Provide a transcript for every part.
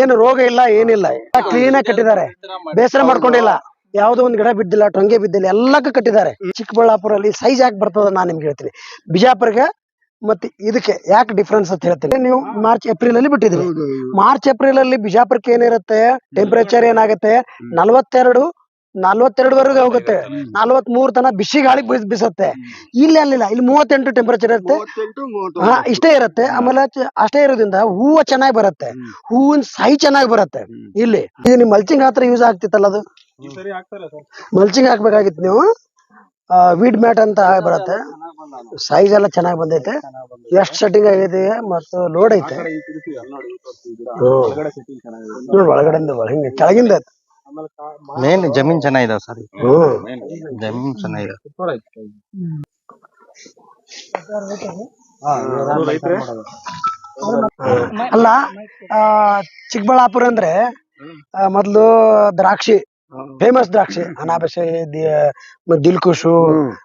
ಏನು ರೋಗ ಇಲ್ಲ ಏನಿಲ್ಲ. ಕ್ಲೀನ್ ಆಗಿ ಕಟ್ಟಿದ್ದಾರೆ. ಬೇಸರ ಮಾಡ್ಕೊಂಡಿಲ್ಲ. ಯಾವ್ದೋ ಒಂದ್ ಗಿಡ ಬಿದ್ದಿಲ್ಲ ಟೊಂಗೆ ಬಿದ್ದಿಲ್ಲ ಎಲ್ಲಕ್ಕೂ ಕಟ್ಟಿದ್ದಾರೆ. ಚಿಕ್ಕಬಳ್ಳಾಪುರಲ್ಲಿ ಸೈಜ್ ಯಾಕೆ ಬರ್ತದ ನಾನ್ ನಿಮ್ಗೆ ಹೇಳ್ತೀನಿ. ಬಿಜಾಪುರ್ಗೆ ಮತ್ತೆ ಇದಕ್ಕೆ ಯಾಕೆ ಡಿಫ್ರೆನ್ಸ್ ಅಂತ ಹೇಳ್ತೀನಿ. ನೀವು ಮಾರ್ಚ್ ಏಪ್ರಿಲ್ ಅಲ್ಲಿ ಬಿಟ್ಟಿದ್ರಿ ಮಾರ್ಚ್ ಏಪ್ರಿಲ್ ಅಲ್ಲಿ ಬಿಜಾಪುರಕ್ಕೆ ಏನಿರುತ್ತೆ? ಟೆಂಪರೇಚರ್ ಏನಾಗುತ್ತೆ? ನಲ್ವತ್ತೆರಡು ನಲ್ವತ್ತೆರಡುವರೆಗೆ ಹೋಗುತ್ತೆ. ನಲ್ವತ್ ಮೂರ್ ತನ ಬಿಸಿ ಗಾಳಿ ಬೀಸ್ ಬಿಸುತ್ತೆ. ಇಲ್ಲಿ ಅಲ್ಲಿಲ್ಲ ಇಲ್ಲಿ ಮೂವತ್ತೆಂಟು ಟೆಂಪರೇಚರ್ ಇರುತ್ತೆ. ಹಾ ಇಷ್ಟೇ ಇರುತ್ತೆ. ಆಮೇಲೆ ಚ- ಅಷ್ಟೇ ಇರೋದ್ರಿಂದ ಹೂವು ಚೆನ್ನಾಗಿ ಬರುತ್ತೆ. ಹೂವಿನ ಸೈ ಚೆನ್ನಾಗಿ ಬರುತ್ತೆ. ಇಲ್ಲಿ. ಇದು ನಿಮ್ ಮಲ್ಚಿಂಗ್ ಹಾತ್ರ ಯೂಸ್ ಆಗ್ತಿತ್ತಲ್ಲ ಅದು? ಮಲ್ಚಿಂಗ್ ಹಾಕ್ಬೇಕಾಗಿತ್ತು ನೀವು. ವೀಡ್ ಮ್ಯಾಟ್ ಅಂತ ಬರುತ್ತೆ. ಸೈಜ್ ಎಲ್ಲ ಚೆನ್ನಾಗಿ ಬಂದೈತೆ. ಎಷ್ಟು ಸೆಟ್ಟಿಂಗ್ ಆಗೈತೆ ಮತ್ತು ಲೋಡ್ ಐತೆ. ಒಳಗಡೆ ಒಳಗಡೆಯಿಂದ ಹಿಂಗೆ ಕೆಳಗಿಂದ ಐತೆ. ಮೇನ್ ಜಮೀನ್ ಚೆನ್ನಾಗಿದೆ ಸರ್. ಜಮೀನ್ ಚೆನ್ನಾಗಿದೆ ಅಲ್ಲ ಆ, ಚಿಕ್ಕಬಳ್ಳಾಪುರ ಅಂದ್ರೆ ಆ, ಮೊದ್ಲು ದ್ರಾಕ್ಷಿ ಫೇಮಸ್ ದ್ರಾಕ್ಷಿ ಅನಾಬಸೆ ದಿಲ್ಕುಶು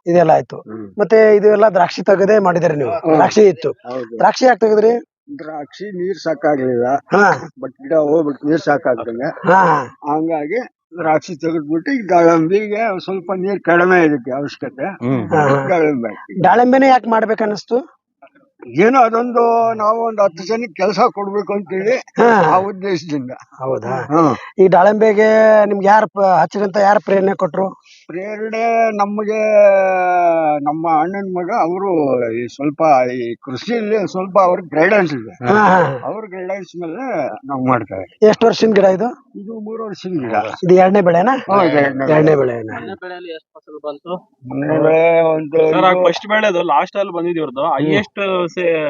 ಇದೆಲ್ಲ ಆಯ್ತು. ಮತ್ತೆ ಇದು ಎಲ್ಲ ದ್ರಾಕ್ಷಿ ತೆಗದೇ ಮಾಡಿದಾರೆ ನೀವು. ದ್ರಾಕ್ಷಿ ಇತ್ತು. ದ್ರಾಕ್ಷಿ ಯಾಕೆ ತೆಗದ್ರಿ? ದ್ರಾಕ್ಷಿ ನೀರ್ ಸಾಕಾಗ್ಲಿಲ್ಲ. ಹಾ. ಬಟ್ ಗಿಡ ಹೋಗ್ಬಿಟ್ಟು ನೀರ್ ಸಾಕಾಗ್ತಂಗೆ ಹಾ. ಹಂಗಾಗಿ ದ್ರಾಕ್ಷಿ ತೆಗೆದ್ಬಿಟ್ಟು ಈಗ ದಾಳಂಬಿಗೆ ಸ್ವಲ್ಪ ನೀರ್ ಕಡಿಮೆ ಇದಕ್ಕೆ ಅವಶ್ಯಕತೆ. ಯಾಕ್. ದಾಳಿಂಬೆನೆ ಯಾಕೆ ಮಾಡ್ಬೇಕನ್ನಿಸ್ತು? ಏನೋ ಅದೊಂದು ನಾವು ಒಂದು ಹತ್ತು ಜನಕ್ಕೆ ಕೆಲಸ ಕೊಡ್ಬೇಕು ಅಂತೇಳಿ ಹಾ. ಆ ಉದ್ದೇಶದಿಂದ. ಹೌದಾ? ಈ ದಾಳಿಂಬೆಗೆ ನಿಮ್ಗೆ ಯಾರು ಹಚ್ಚಿದಂತ ಯಾರು ಪ್ರೇರಣೆ ಕೊಟ್ರು? ಪ್ರೇರಣೆ ನಮಗೆ ನಮ್ಮ ಅಣ್ಣನ ಮಗ ಅವರು ಈ ಸ್ವಲ್ಪ ಈ ಕೃಷಿಯಲ್ಲಿ ಸ್ವಲ್ಪ ಅವ್ರಿಗೆ ಗೈಡೆನ್ಸ್ ಇದೆ. ಹಾ ಹಾ. ಅವ್ರ ಗೈಡೆನ್ಸ್ ಮೇಲೆ ನಾವು ಮಾಡ್ತಾ ಇದ್ದೀವಿ. ಎಷ್ಟು ವರ್ಷದ ಗಿಡ ಇದು? ಇದು ಮೂರು ವರ್ಷದ ಗಿಡ. ಇದು ಎರಡನೇ ಬೆಳೆನಾ? ಎರಡನೇ ಇದು ಎರಡ್ನೇ ಬೆಳೆ. ಎರಡನೇ ಬೆಳೆನಾ ಮೊನ್ನೆ ಬೆಳೆ ಒಂದು ಸರ್ ಫಸ್ಟ್ ಬೆಳೆದು ಲಾಸ್ಟ್ ಅಲ್ಲಿ ಬಂದಿದ್ದು ಇವ್ರದ್ದು ಹೈಯೆಸ್ಟ್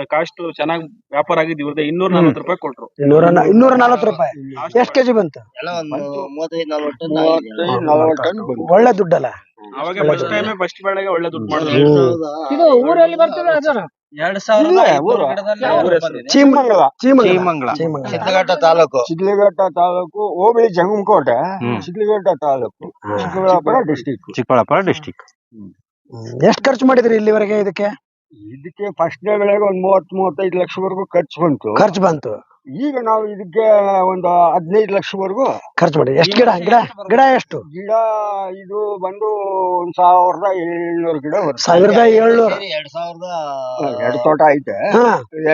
ಕಾಸ್ಟ್ ಚೆನ್ನಾಗಿ ವ್ಯಾಪಾರ ಆಗಿದ್ ಇವ್ರದ್ದು ಇನ್ನೂರ ನಲ್ವತ್ತು ರೂಪಾಯಿ ಕೊಟ್ರು. ಇನ್ನೂರ ನ- ಇನ್ನೂರ ನಲ್ವತ್ತು ರೂಪಾಯಿ. ಎಷ್ಟ್ ಕೆಜಿ ಬಂತು? ಮೂವತ್ತೈದು ನಲವತ್ತು ಟನ್ ಬಂತು. ಒಳ್ಳೆ ದುಡ್ಡಲ್ಲ? ಅವಾಗ ಫಸ್ಟ್ ಟೈಮ್ ಫಸ್ಟ್ ಬೆಳೆಗೆ ಒಳ್ಳೆ ದುಡ್ಡು ಮಾಡಿದ್ರು ಇದು ಊರಲ್ಲಿ ಬರ್ತದೆ ಅದರ ಎರಡ್ ಇಲ್ಲೇ ಊರು. ಚೀಮಂಗಲ ಚೀಮಂಗಲ ಚೀಮಂಗಲ ಸಿದ್ಧಘಟ್ಟ ತಾಲೂಕು. ಶಿಡ್ಲಘಟ್ಟ ತಾಲೂಕು ಹೋಬಳಿ ಜಂಗಮಕೋಟೆ. ಹ್ಮ್. ಶಿಡ್ಲಘಟ್ಟ ತಾಲೂಕು. ಚಿಕ್ಕಬಳ್ಳಾಪುರ ಡಿಸ್ಟಿಕ್ ಚಿಕ್ಕಬಳ್ಳಾಪುರ ಡಿಸ್ಟಿಕ್ ಎಷ್ಟ್ ಖರ್ಚು ಮಾಡಿದ್ರಿ ಇಲ್ಲಿವರೆಗೆ ಇದಕ್ಕೆ? ಇದಕ್ಕೆ ಫಸ್ಟ್ ಡೇ ಬೆಳೆಗೆ ಒಂದ್ ಮೂವತ್ ಮೂವತ್ತೈದು ಲಕ್ಷವರೆಗೂ ಖರ್ಚು ಬಂತು. ಖರ್ಚು ಬಂತು. ಈಗ ನಾವು ಇದಕ್ಕೆ ಒಂದು ಹದಿನೈದು ಲಕ್ಷವರೆಗೂ ಖರ್ಚು ಮಾಡಿ ಎಷ್ಟು ಗಿಡ? ಗಿಡ? ಗಿಡ ಎಷ್ಟು? ಗಿಡ ಇದು ಬಂದು ಒಂದ್ ಸಾವಿರದ ಏಳ್ನೂರು ಗಿಡ ಬರುತ್ತೆ. ಸಾವಿರದ ಏಳ್ನೂರು. ಎರಡು ತೋಟ ಐತೆ. ಹಾ.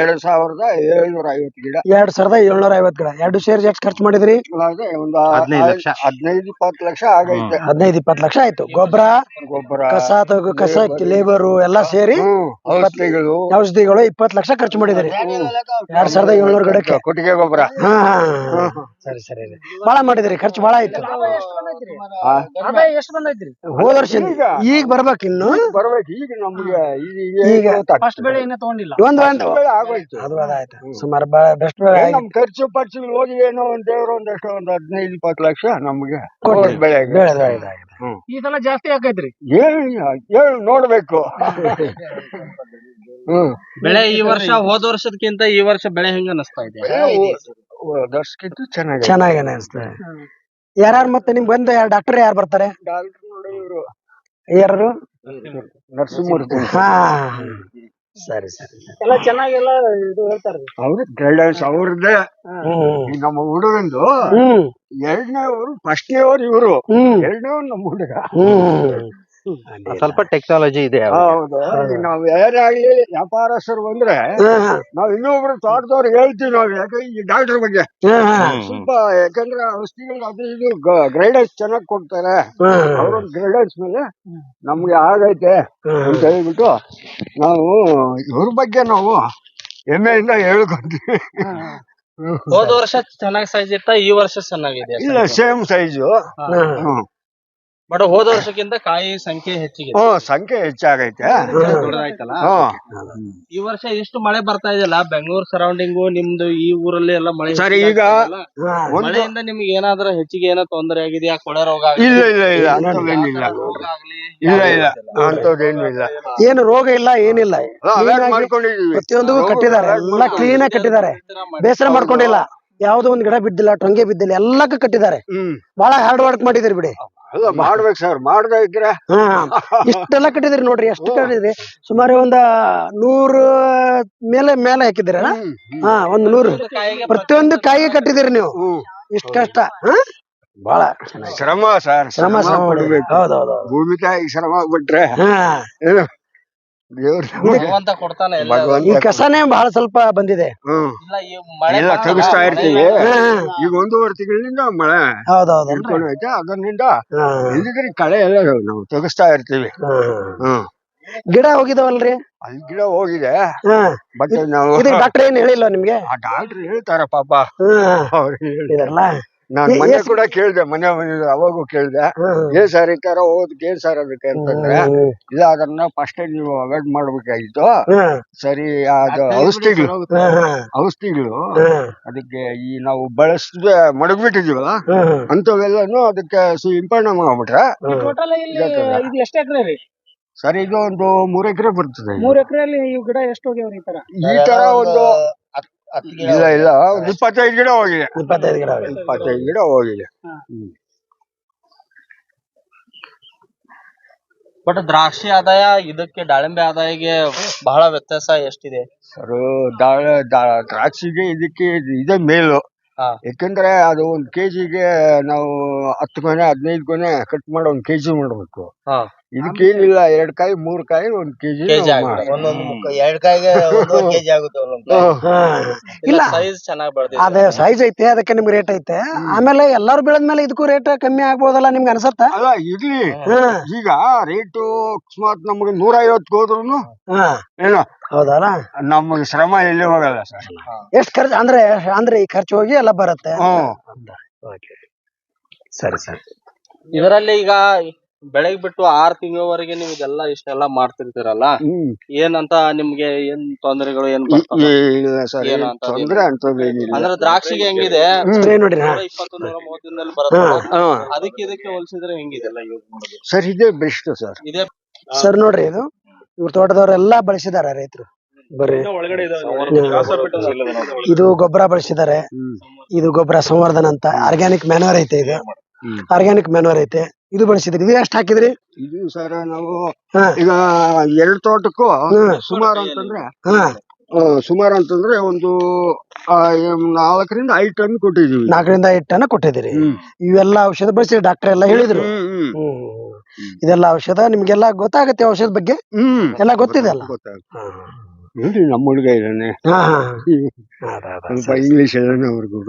ಎರಡ್ ಸಾವಿರದ ಏಳ್ನೂರ ಐವತ್ತು ಗಿಡ. ಎರಡ್ ಸಾವಿರದ ಏಳ್ನೂರ ಐವತ್ತು ಗಿಡ. ಎರಡು ಸೇರಿ ಎಷ್ಟು ಖರ್ಚು ಮಾಡಿದ್ರಿ? ಒಂದ್ ಒಂದು ಹದಿನೈದು ಲಕ್ಷ. ಹದಿನೈದು ಇಪ್ಪತ್ತು ಲಕ್ಷ ಆಗೈತೆ. ಹದಿನೈದು ಇಪ್ಪತ್ತು ಲಕ್ಷ ಆಯ್ತು. ಗೊಬ್ಬರ ಗೊಬ್ಬರ ಕಸ ತಗೋ ಕಸ ಲೇಬರ್ ಎಲ್ಲಾ ಸೇರಿ ಹ್ಮ್, ಔಷಧಿಗಳು. ಔಷಧಿಗಳು ಇಪ್ಪತ್ತು ಲಕ್ಷ ಖರ್ಚು ಮಾಡಿದ್ರಿ. ಎರಡ್ ಸಾವಿರದ ಏಳ್ನೂರು ಗಿಡಕ್ಕೆ. ಕೊಟ್ಟಿಗೆ ಗೊಬ್ಬರ. ಹಾ. ಹಾ ಹಾ. ಸರಿ ಸರಿ ಬಹಳ ಬಾಳ ಮಾಡಿದ್ರಿ ಖರ್ಚು ಬಾಳ ಆಯ್ತು. ಆ, ಎಷ್ಟು ಬಂದೈತ್ರಿ? ಹೋದ ವರ್ಷ ಈಗ? ಬರ್ಬೇಕು ಇನ್ನು. ಬರ್ಬೇಕು ಈಗ ನಮ್ಗೆ ಈಗ ಈಗ ಫಸ್ಟ್ ಬೆಳೆ ಏನೇ ತಗೊಂಡಿಲ್ಲ. ಒಂದ್ ಒಂದು. ಬೆಳೆ ಆಗೋಯ್ತು. ಅದು ಅದಾಯ್ತು ಸುಮಾರು ಬೆಸ್ಟ್ ಏನ್ ನಮ್ ಖರ್ಚು ಪರ್ಚು ಹೋಗಿ ಏನೋ ಒಂದ್ ದೇವ್ರ ಒಂದಷ್ಟು ಒಂದ್ ಹದಿನೈದು ಇಪ್ಪತ್ತು ಲಕ್ಷ ನಮ್ಗೆ ಕೊಟ್ಟಿ. ಹೋದ್ ಬೆಳೆಗೆ ಬೆಳೆದ ಈ ಸಲ ಜಾಸ್ತಿ ಆಕೈತ್ರಿ ಏನು ಏನ್ ನೋಡ್ಬೇಕು. ಬೆಳೆ ಈ ವರ್ಷ ಹೋದ ವರ್ಷದಕ್ಕಿಂತ ಈ ವರ್ಷ ಬೆಳೆ ಹೆಂಗ ಅನಿಸ್ತಾ ಇದೆ? ದರ್ಶಕಿಂತ ಚೆನ್ನಾಗಿ ಚೆನ್ನಾಗಿ ಅನ್ಸ್ತದೆ ಯಾರ್ಯಾರು ಮತ್ತೆ ನಿಮ್ ಬಂದ ಯಾರು ಡಾಕ್ಟರ್ ಯಾರು ಬರ್ತಾರೆ? ಡಾಕ್ಟರ್ ನೋಡಿ ಇವರು. ಯಾರು? ನರಸಿಂಹಮೂರ್ತಿ. ಹಾ. ಸರಿ ಸರಿ ಎಲ್ಲ ಚೆನ್ನಾಗೆಲ್ಲ ಇದು ಹೇಳ್ತಾರೆ. ಅವ್ರ ಗೈಡೆನ್ಸ್ ಅವ್ರದ್ದೇ ನಮ್ಮ ಹುಡುಗಂದು ಎರಡನೇ ಅವರು ಫಸ್ಟ್ನೇ ಅವ್ರು ಇವರು. ಎರಡನೇ ಅವ್ರು ನಮ್ಮ ಹುಡುಗ. ಸ್ವಲ್ಪ ಟೆಕ್ನಾಲಜಿ ಇದೆ ಹೌದು. ನಾವ್ ಯಾರೇ ಆಗ್ಲಿ ವ್ಯಾಪಾರಸ್ಥರು ಬಂದ್ರೆ ನಾವ್ ಇನ್ನೊಬ್ರು ತೋಟದವ್ರು ಹೇಳ್ತೀವಿ ನಾವು ಯಾಕೆ ಈ ಡಾಕ್ಟರ್ ಬಗ್ಗೆ ಸ್ವಲ್ಪ ಯಾಕಂದ್ರೆ ಔಷಧಿಗಳು ಅದು ಇದು ಗೈಡೆನ್ಸ್ ಚೆನ್ನಾಗಿ ಕೊಡ್ತಾರೆ. ಅವ್ರ ಗೈಡೆನ್ಸ್ ಮೇಲೆ ನಮ್ಗೆ ಆಗೈತೆ. ಅಂತ ಹೇಳ್ಬಿಟ್ಟು ನಾವು ಇವ್ರ ಬಗ್ಗೆ ನಾವು ಹೆಮ್ಮೆಯಿಂದ ಹೇಳ್ಕೊಂತೀವಿ. ಹೋದ ವರ್ಷ ಚೆನ್ನಾಗಿ ಸೈಜ್ ಇತ್ತ ಈ ವರ್ಷ ಚೆನ್ನಾಗಿದೆ? ಇಲ್ಲ ಸೇಮ್ ಸೈಜು. ಬಟ್ ಹೋದ ವರ್ಷಕ್ಕಿಂತ ಕಾಯಿ ಸಂಖ್ಯೆ ಹೆಚ್ಚಿಗೆ ಹ್ಮ್ ಸಂಖ್ಯೆ ಹೆಚ್ಚಾಗೈತೆ. ದೊಡ್ಡದಾಯ್ತಲ್ಲ? ಹ್ಮ್. ಈ ವರ್ಷ ಇಷ್ಟು ಮಳೆ ಬರ್ತಾ ಇದೆಯಲ್ಲ ಬೆಂಗಳೂರು ಸರೌಂಡಿಂಗು ನಿಮ್ದು ಈ ಊರಲ್ಲಿ ಎಲ್ಲ ಮಳೆ ಸರಿ, ಈಗ ಒಂದು ಮಳೆಯಿಂದ ನಿಮ್ಗೆ ಏನಾದ್ರೂ ಹೆಚ್ಚಿಗೆ ಏನೋ ತೊಂದರೆ ಆಗಿದೆಯಾ? ಕೊಳೆ ರೋಗ ಇಲ್ಲ ಇಲ್ಲ ಇಲ್ಲ ಇಲ್ಲ ರೋಗ ಆಗ್ಲಿ? ಇಲ್ಲ ಇಲ್ಲ ಅಂತದೇನು ಇಲ್ಲ. ಏನು ರೋಗ ಇಲ್ಲ ಏನಿಲ್ಲ. ಪ್ರತಿಯೊಂದಿಗೂ ಮಾಡ್ಕೊಂಡಿದೀವಿ? ಪ್ರತಿಯೊಂದು ಕಟ್ಟಿದ್ದಾರೆ. ಎಲ್ಲ ಕ್ಲೀನ್ ಆಗಿ ಕಟ್ಟಿದ್ದಾರೆ. ಬೇಸರ ಮಾಡ್ಕೊಂಡಿಲ್ಲ. ಯಾವ್ದೋ ಒಂದ್ ಗಿಡ ಬಿದ್ದಿಲ್ಲ ಟೊಂಗೆ ಬಿದ್ದಿಲ್ಲ ಎಲ್ಲಕ್ಕ ಕಟ್ಟಿದ್ದಾರೆ. ಹ್ಮ್. ಬಹಳ ಹಾರ್ಡ್ ವರ್ಕ್ ಮಾಡಿದಿರಿ ಬಿಡಿ. ಅಲ್ಲ ಮಾಡ್ಬೇಕು ಸರ್ ಮಾಡ್ಬೇಕ್ರೆ ಹಾ ಇಷ್ಟೆಲ್ಲ ಕಟ್ಟಿದಿರಿ ನೋಡ್ರಿ ಎಷ್ಟು ಕಟ್ಟಿದ್ರಿ ಸುಮಾರು ಒಂದ ನೂರು ಮೇಲೆ ಮೇಲೆ ಹಾಕಿದಿರ ಹಾ ಒಂದ್ ನೂರು. ಪ್ರತಿಯೊಂದು ಕಾಯಿಗೆ ಕಟ್ಟಿದಿರಿ ನೀವು. ಹ್ಮ್. ಇಷ್ಟ ಕಷ್ಟ. ಹಾ? ಬಹಳ ಶ್ರಮ ಸರ್ ಶ್ರಮ ಶ್ರಮ ಪಡ್ಬೇಕು. ಹೌದೌದು ಭೂಮಿ ತಾಯಿ ಶ್ರಮ ಬಿಟ್ರೆ ಹಾ. ಏನು? ಭಗವಂತ ಕೊಡ್ತಾನೆ ಎಲ್ಲ. ಭಗವಂತ ಈ ಕಸನೇ ಬಹಳ ಸ್ವಲ್ಪ ಬಂದಿದೆ. ಹ್ಮ್. ಇಲ್ಲ ಈ ಮಳೆ ಎಲ್ಲ ಬಂದಾಗ ತೆಗಿಸ್ತಾ ಇರ್ತೀವಿ. ಈಗ ಒಂದೂವರೆ ತಿಂಗಳಿಂದ ಮಳೆ ಹೌದೌದು. ಹಿಡ್ಕೊಂಡು ಐತೆ ಅದರಿಂದ ಇಲ್ಲಿದ್ರೆ ಕಳೆ ಎಲ್ಲ ನಾವು ತೆಗಿಸ್ತಾ ಇರ್ತೀವಿ. ಹ್ಮ್. ಗಿಡ ಹೋಗಿದವಲ್ರಿ? ಅಲ್ಲಿ ಗಿಡ ಹೋಗಿದೆ. ಹಾ. ಬಟ್ ನಾವು ಡಾಕ್ಟರ್ ಏನ್ ಹೇಳಿಲ್ಲ ನಿಮ್ಗೆ? ಆ ಡಾಕ್ಟರ್ ಹೇಳ್ತಾರ ಪಾಪ. ಹಾ ಅವ್ರು ಹೇಳಿ ಇದಲ್ಲ ನಾನ್ ಮನೆ ಕೂಡ ಕೇಳ್ದೆ ಮನೆ ಅವಾಗೂ ಕೇಳ್ದೆ. ಏನ್ ಸರ್ ಈ ತರ ಹೋದಕ್ಕೆ ಏನ್ ಸರ್ ಅದಕ್ಕೆ ಅಂತಂದ್ರೆ ಇಲ್ಲ ಅದನ್ನ ಫಸ್ಟ್ ನೀವು ಅವಾಯ್ಡ್ ಮಾಡ್ಬೇಕಾಗಿತ್ತು. ಸರಿ ಅದು ಔಷಧಿಗಳು. ಔಷಧಿಗಳು. ಅದಕ್ಕೆ ಈ ನಾವು ಬಳಸದೆ ಮಡಗ್ಬಿಟ್ಟಿದೀವಲ್ಲ ಅಂತವೆಲ್ಲಾನು ಅದಕ್ಕೆ ಸಿಂಪಡಣೆ ಮಾಡ್ಬಿಟ್ರೆ ಟೋಟಲ್ ಇಲ್ಲಿ ಇದು ಎಷ್ಟು ಎಕರೆ ರೀ? ಸರಿ ಇದು ಒಂದು ಮೂರ್ ಎಕರೆ ಬರ್ತದೆ. ಮೂರ್ ಎಕರೆಯಲ್ಲಿ ಈ ಗಿಡ ಎಷ್ಟು ಹೋಗ್ಯಾವ್ರಿ ಈ ತರ? ಈ ತರ ಒಂದು ಇಲ್ಲ ಇಲ್ಲ. ಒಂದು ಇಪ್ಪತ್ತೈದು ಗಿಡ ಹೋಗಿದೆ. ಇಪ್ಪತ್ತೈದು ಗಿಡ ಇಪ್ಪತ್ತೈದು ಗಿಡ ಹೋಗಿದೆ. ಬಟ್ ದ್ರಾಕ್ಷಿ ಆದಾಯ ಇದಕ್ಕೆ ದಾಳಿಂಬೆ ಆದಾಯಗೆ ಬಹಳ ವ್ಯತ್ಯಾಸ ಎಷ್ಟಿದೆ? ಸರ್ ದಾಳ ದಾ- ದ್ರಾಕ್ಷಿಗೆ ಇದಕ್ಕೆ ಇದೆ ಇದೇ ಮೇಲು. ಹಾ. ಯಾಕಂದ್ರೆ ಅದು ಒಂದ್ ಕೆಜಿಗೆ ನಾವು ಹತ್ತು ಕೊನೆ ಹದಿನೈದು ಕೊನೆ ಕಟ್ ಮಾಡಿ ಒಂದ್ ಕೆಜಿ ಮಾಡ್ಬೇಕು. ಹಾ. ಇದಕ್ಕೇನಿಲ್ಲ ಎರಡ್ ಕಾಯಿ ಮೂರ್ ಕಾಯಿ ಒಂದ್ ಕೆಜಿ ಕೆಜಿ ಒಂದೊಂದು ಮುಕ್ಕ ಎರಡ್ ಕಾಯಿಗೆ ಒಂದೊಂದು ಕೆಜಿ ಆಗುತ್ತೆ ಒಂದೊಂದು ಇಲ್ಲ ಸೈಜ್ ಚೆನ್ನಾಗಿ ಅದೇ ಸೈಜ್ ಐತೆ ಅದಕ್ಕೆ ನಿಮ್ಗೆ ರೇಟ್ ಐತೆ. ಆಮೇಲೆ ಎಲ್ಲಾರು ಬೆಳೆದ್ಮೇಲೆ ಇದಕ್ಕೂ ರೇಟ್ ಕಮ್ಮಿ ಆಗ್ಬೋದಲ್ಲ ನಿಮ್ಗೆ ಅನ್ಸತ್ತ? ಅಲ್ಲ ಇರ್ಲಿ. ಹಾ. ಈಗ ರೇಟು ಅಕಸ್ಮಾತ್ ನಮ್ಗೆ ನೂರ ಐವತ್ತು ಹೋದ್ರು ಹಾ. ಏನೋ? ಹೌದಲ್ಲ? ನಮ್ಗೆ ಶ್ರಮ ಎಲ್ಲಿ ಹೋಗಲ್ಲ ಸರ್. ಎಷ್ಟ್ ಖರ್ಚು ಅಂದ್ರೆ ಅಂದ್ರೆ ಈ ಖರ್ಚು ಹೋಗಿ ಎಲ್ಲ ಬರುತ್ತೆ? ಹ್ಮ್. ಸರಿ ಸರಿ. ಇದರಲ್ಲಿ ಈಗ ಬೆಳಗ್ ಬಿಟ್ಟು ಆರ್ ತಿಂಗಳವರೆಗೆ ನೀವು ಇದೆಲ್ಲ ಇಷ್ಟೆಲ್ಲ ಮಾಡ್ತಿರ್ತೀರಲ್ಲ? ಹ್ಮ್. ಏನಂತ ನಿಮ್ಗೆ ಏನ್ ತೊಂದರೆಗಳು ಏನ್ ಬರ್ತವೆ? ಇಲ್ಲ ಸರ್ ಏನು ಅಂತ ತೊಂದ್ರೆ ಅಂತದೇನಿಲ್ಲ ಅಂದ್ರೆ ದ್ರಾಕ್ಷಿಗೆ ಹೆಂಗಿದೆ? ಸ್ಪ್ರೇ ನೋಡಿ ನೂರ ಇಪ್ಪತ್ತು ನೂರ ಮೂವತ್ತು ದಿನದಲ್ಲಿ ಬರುತ್ತೆ ಹಾ ಅದಕ್ಕೆ ಇದಕ್ಕೆ ಹೋಲಿಸಿದ್ರೆ ಹೆಂಗಿದೆಲ್ಲ ಯೂಸ್ ಮಾಡೋದು? ಸರ್ ಇದೇ ಬೆಸ್ಟ್ ಸರ್. ಇದೇ ಸರ್ ನೋಡ್ರಿ ಇದು. ಇವ್ರ ತೋಟದವರೆಲ್ಲಾ ಬಳಸಿದಾರೆ ರೈತರು. ಬರ್ರಿ ಒಳಗಡೆ ಇದು ಗೊಬ್ಬರ ಬಳಸಿದ್ದಾರೆ. ಹ್ಮ್. ಇದು ಗೊಬ್ಬರ ಸಂವರ್ಧನ ಅಂತ. ಆರ್ಗ್ಯಾನಿಕ್ ಮ್ಯಾನ್ಯೂರ್ ಐತೆ ಇದು. ಹ್ಮ್. ಆರ್ಗ್ಯಾನಿಕ್ ಮ್ಯಾನ್ಯೂರ್ ಐತೆ. ಇದು ಬಳಸಿದ್ರಿ ಇದು ಎಷ್ಟು ಹಾಕಿದ್ರಿ? ಇದು ಸರ್ ನಾವು ಹಾ. ಈಗ ಎರಡು ತೋಟಕ್ಕೂ. ಸುಮಾರು ಅಂತಂದ್ರೆ ಹಾ. ಆ, ಸುಮಾರು ಅಂತಂದ್ರೆ ಒಂದು ಆ, ನಾಲ್ಕರಿಂದ ಐದು ಟನ್ ಕೊಟ್ಟಿದೀವಿ ನಾಲ್ಕರಿಂದ ಐದು ಟನ್ ಕೊಟ್ಟಿದ್ದೀರಿ. ಹ್ಮ್. ಇವೆಲ್ಲ ಔಷಧ ಬಳಸಿ ಡಾಕ್ಟರ್ ಎಲ್ಲ ಹೇಳಿದ್ರು. ಹ್ಮ್, ಹ್ಮ್. ಹ್ಮ್. ಇದೆಲ್ಲ ಔಷಧ ನಿಮ್ಗೆಲ್ಲ ಗೊತ್ತಾಗತ್ತೆ ಔಷಧ ಬಗ್ಗೆ? ಹ್ಮ್. ಎಲ್ಲ ಗೊತ್ತಿದೆ ಅಲ್ಲ? ನೋಡಿ ನಮ್ಮ ಹುಡುಗ ಇದ್ದಾನೆ. ಅದ, ಸ್ವಲ್ಪ ಇಂಗ್ಲಿಷ್ ಅವ್ರಿಗೂ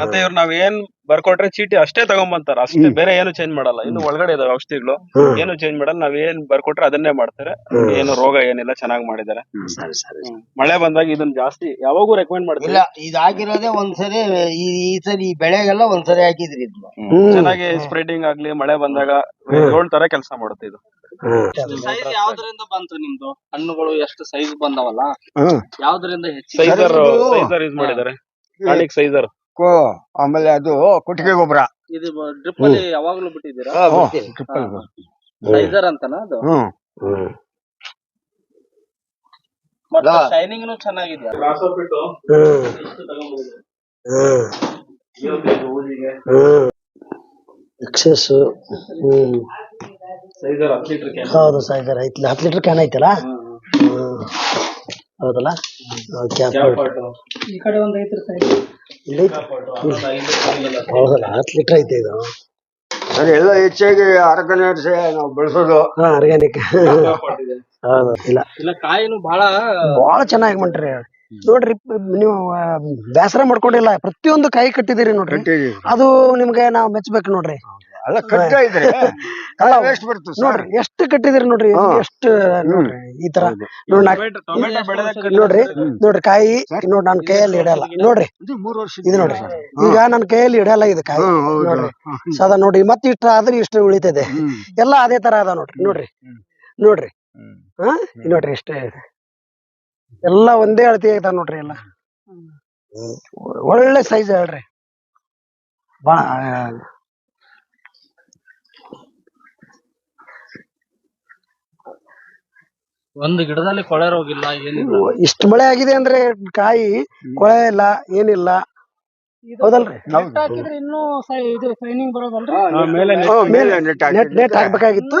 ಮತ್ತೆ ಇವ್ರು ನಾವ್ ಏನ್ ಬರ್ಕೊಟ್ರೆ ಚೀಟಿ ಅಷ್ಟೇ ತಗೊಂಬಂತಾರ. ಅಷ್ಟೇ ಬೇರೆ ಏನು ಚೇಂಜ್ ಮಾಡಲ್ಲ. ಇನ್ನು ಒಳಗಡೆ ಇದಾವೆ ಔಷಧಿಗಳು. ಏನು ಚೇಂಜ್ ಮಾಡಲ್ಲ. ನಾವ್ ಏನ್ ಬರ್ಕೊಟ್ರೆ ಅದನ್ನೇ ಮಾಡ್ತಾರೆ. ಏನು ರೋಗ ಏನಿಲ್ಲ ಚೆನ್ನಾಗಿ ಮಾಡಿದ್ದಾರೆ. ಸರಿ ಸರಿ ಮಳೆ ಬಂದಾಗ ಇದನ್ನ ಜಾಸ್ತಿ ಯಾವಾಗೂ ರೆಕಮೆಂಡ್ ಮಾಡ್ತಿಲ್ಲ ಇಲ್ಲ ಇದಾಗಿರೋದೇ ಒಂದ್ಸರಿ ಈ ಈ ಸರಿ ಈ ಬೆಳೆಗೆಲ್ಲ ಒಂದ್ಸರಿ ಹಾಕಿದ್ರಿ ಇದನ್ನ ಚೆನ್ನಾಗಿ ಸ್ಪ್ರೆಡಿಂಗ್ ಆಗ್ಲಿ ಮಳೆ ಬಂದಾಗ ಏಳ್ ತರ ಕೆಲಸ ಮಾಡುತ್ತೆ ಇದು. ಹ್ಮ್. ಸೈಜ್ ಯಾವ್ದ್ರಿಂದ ಬಂತು ನಿಮ್ದು? ಹಣ್ಣುಗಳು ಎಷ್ಟು ಸೈಜ್ ಬಂದವಲ್ಲ? ಹಾ. ಯಾವ್ದ್ರಿಂದ ಹೆಚ್ಚಿಗೆ ಸೈಜರ್ ಇದು- ಸೈಜರ್ ಯೂಸ್ ಮಾಡಿದ್ದಾರೆ. ಟಾನಿಕ್ ಸೈಜರ್. ಕೋ ಆಮೇಲೆ ಅದು ಕೊಟ್ಟಿಗೆ ಗೊಬ್ಬರ. ಇದು ಡ್ರಿಪ್ ಅಲ್ಲಿ ಯಾವಾಗ್ಲೂ ಬಿಟ್ಟಿದ್ದೀರಾ? ಸೈಜರ್ ಅಂತನಾ ಅದು? ಹ್ಮ್. ಹ್ಮ್. ಶೈನಿಂಗ್ ಚೆನ್ನಾಗಿದೆ ಹ್ಮ್. ಹ್ಮ್. ಹ್ಮ್. ಎಕ್ಸಸ್ ಹ್ಮ್. ಸೈಜರ್ ಹತ್ತು ಲೀಟರ್ ಕ್ಯಾನ್ ಹೌದು ಸೈಜರ್ ಐತಿ. ಹತ್ತು ಲೀಟರ್ ಕ್ಯಾನ್ ಐತಲ್ಲ? ಹ್ಮ್ ಹೌದಲ್ಲ? ಕ್ಯಾಪ್ ಈ ಕಡೆ ಒಂದ್ ಐತ್ರಿ ಸೈಡ್ ಇಲ್ಲಿ? ಹೌದಲ್ಲ ಹತ್ತು ಲೀಟರ್ ಐತೆ ಇದು. ಸರಿ ಎಲ್ಲ ಹೆಚ್ಚಾಗಿ ಆರ್ಗನೈಸೇ ನಾವು ಬೆಳೆಸೋದು. ಆರ್ಗಾನಿಕ್ ಆರ್ಗ್ಯಾನಿಕ್ ಹೌದು. ಇಲ್ಲ. ಇಲ್ಲ ಕಾಯಿನು ಬಹಳ ಬಹಳ ಚೆನ್ನಾಗಿ ಮಾಡ್ರಿ ನೋಡ್ರಿ ನೀವು ಬೇಸರ ಮಾಡ್ಕೊಂಡಿಲ್ಲ ಪ್ರತಿಯೊಂದು ಕಾಯಿ ಕಟ್ಟಿದಿರಿ ನೋಡ್ರಿ. ಅದು ನಿಮ್ಗೆ ನಾವ್ ಮೆಚ್ಚಬೇಕು ನೋಡ್ರಿ. ನೋಡ್ರಿ ಎಷ್ಟು ಕಟ್ಟಿದಿರಿ ನೋಡ್ರಿ. ಎಷ್ಟು ನೋಡ್ರಿ ಈ ತರ. ನೋಡ್ ನಾಕ್- ಟೊಮೆಟೊ ಬೆಳೆದ ನೋಡ್ರಿ ನೋಡ್ರಿ ಕಾಯಿ ನೋಡ್ ನನ್ ಕೈಯಲ್ಲಿ ಇಡಲ್ಲ ನೋಡ್ರಿ. ಇದು ಮೂರು ವರ್ಷ ನೋಡ್ರಿ. ಈಗ ನನ್ ಕೈಯಲ್ಲಿ ಇಡಲ್ಲ ಇದು ಕಾಯಿ. ನೋಡ್ರಿ. ಸದಾ ನೋಡಿ ಮತ್ತೆ ಇಷ್ಟ ಆದ್ರೆ ಇಷ್ಟು ಉಳಿತದೆ. ಎಲ್ಲಾ ಅದೇ ತರ ಅದ ನೋಡ್ರಿ. ನೋಡ್ರಿ. ನೋಡ್ರಿ. ಹ? ನೋಡ್ರಿ ಇಷ್ಟೇ ಇದೆ. ಎಲ್ಲ ಒಂದೇ ಅಳತಿ ಐತ ನೋಡ್ರಿ ಎಲ್ಲ. ಒಳ್ಳೆ ಸೈಜ್ ಹೇಳ್ರಿ. ಬಾ ಒಂದು ಗಿಡದಲ್ಲಿ ಕೊಳೆ ರೋಗಿಲ್ಲ ಏನಿಲ್ಲ. ಇಷ್ಟು ಮಳೆ ಆಗಿದೆ ಅಂದ್ರೆ ಕಾಯಿ ಕೊಳೆ ಇಲ್ಲ ಏನಿಲ್ಲ. ಹೌದಲ್ರಿ? ನೆಟ್ ಹಾಕಿದ್ರೆ ಇನ್ನೂ ಸೈ- ಇದು ಸೈನಿಂಗ್ ಬರೋದಲ್ರಿ? ಮೇಲೆ ನೆಟ್ ನೆಟ್ ನೆಟ್ ಹಾಕ್ಬೇಕಾಗಿತ್ತು.